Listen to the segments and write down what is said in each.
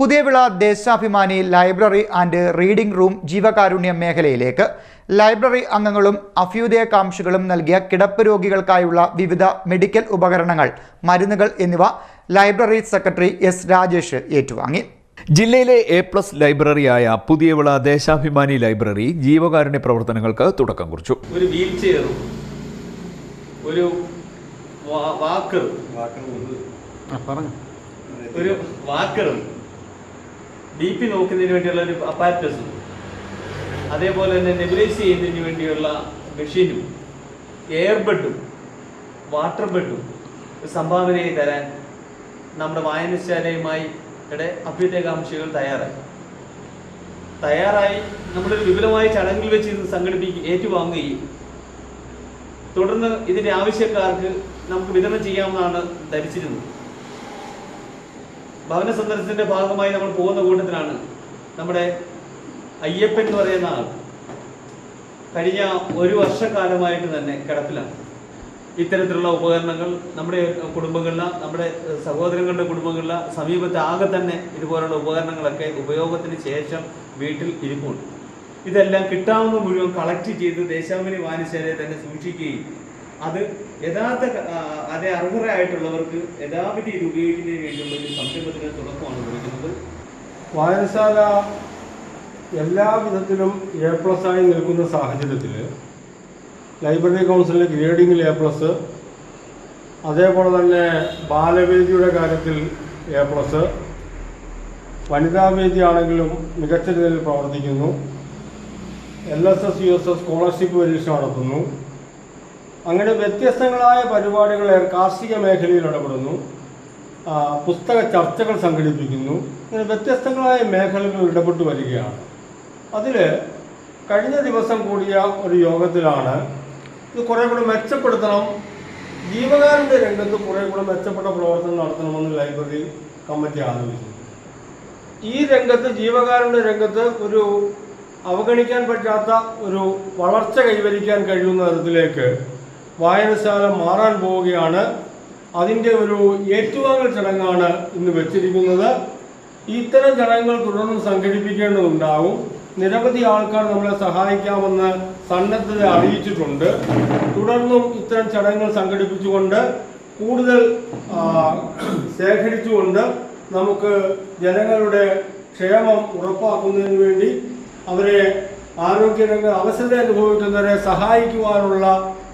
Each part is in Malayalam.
Puthiyavila Deshabhimani library and reading room ജീവകാരുണ്യ മേഖലയിലേക്ക്. ലൈബ്രറി അംഗങ്ങളും അഭ്യുദയകാംക്ഷികളും നൽകിയ കിടപ്പ് രോഗികൾക്കായുള്ള വിവിധ മെഡിക്കൽ ഉപകരണങ്ങൾ മരുന്നുകൾ എന്നിവ ലൈബ്രറി സെക്രട്ടറി എസ് രാജേഷ് ഏറ്റുവാങ്ങി. ജില്ലയിലെ എ പ്ലസ് ലൈബ്രറിയായ പുതിയവിള ദേശാഭിമാനി ലൈബ്രറി ജീവകാരുണ്യ പ്രവർത്തനങ്ങൾക്ക് തുടക്കം കുറിച്ചു. ഒരു വീൽ ചെയറും ഒരു വാക്കറും. ഒരു വാക്കറും. ബി പി നോക്കുന്നതിന് വേണ്ടിയുള്ള ഒരു അപ്പാരറ്റസും അതേപോലെ തന്നെ നെബുലൈസ് ചെയ്യുന്നതിന് വേണ്ടിയുള്ള മെഷീനും എയർ ബെഡും വാട്ടർ ബെഡും സംഭാവനയായി തരാൻ നമ്മുടെ വായനശാലയുമായി ഇവിടെ അഭ്യുദയകാംക്ഷികൾ തയ്യാറായി. തയ്യാറായി നമ്മളൊരു വിപുലമായ ചടങ്ങിൽ വെച്ച് ഇത് സംഘടിപ്പിക്കുക ഏറ്റുവാങ്ങുകയും തുടർന്ന് ഇതിന്റെ ആവശ്യക്കാർക്ക് നമുക്ക് വിതരണം ചെയ്യാമെന്നാണ് ധരിച്ചിരുന്നത്. ഭവന സന്ദർശനത്തിന്റെ ഭാഗമായി നമ്മൾ പോകുന്ന കൂട്ടത്തിലാണ് നമ്മുടെ അയ്യപ്പൻ എന്ന് പറയുന്ന ആൾ. കഴിഞ്ഞ ഒരു വർഷക്കാലമായിട്ട് തന്നെ കിടപ്പിലാണ്. ഇത്തരത്തിലുള്ള ഉപകരണങ്ങൾ നമ്മുടെ കുടുംബങ്ങളിലെ നമ്മുടെ സഹോദരങ്ങളുടെ കുടുംബങ്ങളിലെ സമീപത്തെ ആകെ തന്നെ ഇതുപോലുള്ള ഉപകരണങ്ങളൊക്കെ ഉപയോഗത്തിന് ശേഷം വീട്ടിൽ ഇരിപ്പുണ്ട്. ഇതെല്ലാം കിട്ടാവുന്ന മുഴുവൻ കളക്ട് ചെയ്ത് ദേശാഭിമാനി വായനശാലയെ തന്നെ സൂക്ഷിക്കുകയും അത് യഥാർത്ഥ അതെ അർഹരായിട്ടുള്ളവർക്ക് യഥാവിധി ഇത് ഉപയോഗിക്കുന്നതിന് വേണ്ടിയുള്ള ഒരു സംരംഭത്തിന് തുടക്കമാണ് കുറിക്കുന്നത് വായനശാല എല്ലാ വിധത്തിലും എ പ്ലസ് ആയി നിൽക്കുന്ന സാഹചര്യത്തിൽ ലൈബ്രറി കൗൺസിലിന്റെ ഗ്രേഡിംഗിൽ എ പ്ലസ് അതേപോലെ തന്നെ ബാലവേദിയുടെ കാര്യത്തിൽ എ പ്ലസ് വനിതാവേദി ആണെങ്കിലും മികച്ച രീതിയിൽ പ്രവർത്തിക്കുന്നു. L S S U S S scholarship പരീക്ഷ നടത്തുന്നു. അങ്ങനെ വ്യത്യസ്തങ്ങളായ പരിപാടികൾ കാർഷിക മേഖലയിൽ ഇടപെടുന്നു. പുസ്തക ചർച്ചകൾ സംഘടിപ്പിക്കുന്നു. ഇങ്ങനെ വ്യത്യസ്തങ്ങളായ മേഖലകൾ ഇടപെട്ട് വരികയാണ്. അതിൽ കഴിഞ്ഞ ദിവസം കൂടിയ ഒരു യോഗത്തിലാണ് ഇത് കുറേ കൂടെ മെച്ചപ്പെടുത്തണം. ജീവകാരന്റെ രംഗത്ത് കുറേ കൂടെ മെച്ചപ്പെട്ട പ്രവർത്തനം നടത്തണമെന്ന് ലൈബ്രറി കമ്മിറ്റി ആലോചിച്ചു ഈ രംഗത്ത് ജീവകാരന്റെ രംഗത്ത് ഒരു അവഗണിക്കാൻ പറ്റാത്ത ഒരു വളർച്ച കൈവരിക്കാൻ കഴിയുന്ന തരത്തിലേക്ക് വായനശാല മാറാൻ പോവുകയാണ്. അതിന്റെ ഒരു ഏറ്റുവാങ്ങൽ ചടങ്ങാണ് ഇന്ന് വെച്ചിരിക്കുന്നത്. ഇത്തരം ചടങ്ങുകൾ തുടർന്ന് സംഘടിപ്പിക്കേണ്ടതുണ്ടാവും. നിരവധി ആൾക്കാർ നമ്മളെ സഹായിക്കാമെന്ന് സന്നദ്ധത അറിയിച്ചിട്ടുണ്ട്. തുടർന്നും ഇത്തരം ചടങ്ങുകൾ സംഘടിപ്പിച്ചുകൊണ്ട് കൂടുതൽ ശേഖരിച്ചുകൊണ്ട് നമുക്ക് ജനങ്ങളുടെ ക്ഷേമം ഉറപ്പാക്കുന്നതിന് വേണ്ടി അവരെ ആരോഗ്യരംഗ അവസരം അനുഭവിക്കുന്നവരെ സഹായിക്കുവാനുള്ള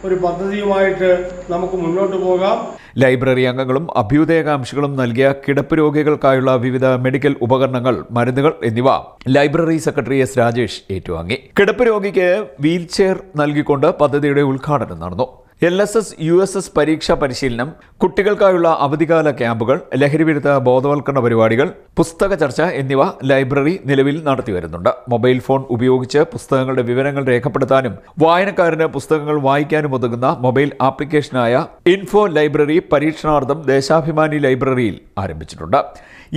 ഒരു പദ്ധതിയുമായിട്ട് നമുക്ക് മുന്നോട്ട് പോകാം. ലൈബ്രറി അംഗങ്ങളും അഭ്യുദയകാംക്ഷികളും നൽകിയ കിടപ്പ് രോഗികൾക്കായുള്ള വിവിധ മെഡിക്കൽ ഉപകരണങ്ങൾ മരുന്നുകൾ എന്നിവ ലൈബ്രറി സെക്രട്ടറി എസ് രാജേഷ് ഏറ്റുവാങ്ങി. കിടപ്പ് രോഗിക്ക് വീൽചെയർ നൽകിക്കൊണ്ട് പദ്ധതിയുടെ ഉദ്ഘാടനം നടന്നു. L S S U S S പരീക്ഷാ പരിശീലനം കുട്ടികൾക്കായുള്ള അവധികാല ക്യാമ്പുകൾ ലഹരിവിരുദ്ധ ബോധവൽക്കരണ പരിപാടികൾ പുസ്തക ചർച്ച എന്നിവ ലൈബ്രറി നിലവിൽ നടത്തിവരുന്നുണ്ട് മൊബൈൽ ഫോൺ ഉപയോഗിച്ച് പുസ്തകങ്ങളുടെ വിവരങ്ങൾ രേഖപ്പെടുത്താനും വായനക്കാരന് പുസ്തകങ്ങൾ വായിക്കാനും ഒതുങ്ങുന്ന മൊബൈൽ ആപ്ലിക്കേഷനായ ഇൻഫോ ലൈബ്രറി പരീക്ഷണാർത്ഥം ദേശാഭിമാനി ലൈബ്രറിയിൽ ആരംഭിച്ചിട്ടുണ്ട്.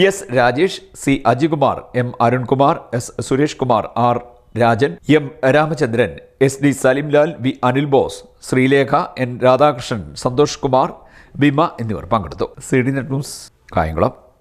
S Rajesh C Ajikumar M Arunkumar S Suresh Kumar R Rajan M. Ramachandran S. D. Salimlal V. Anil Bose Sreelekha N. Radhakrishnan Santhosh Kumar Bima എന്നിവർ പങ്കെടുത്തു. C. D. Net news Kayamkulam.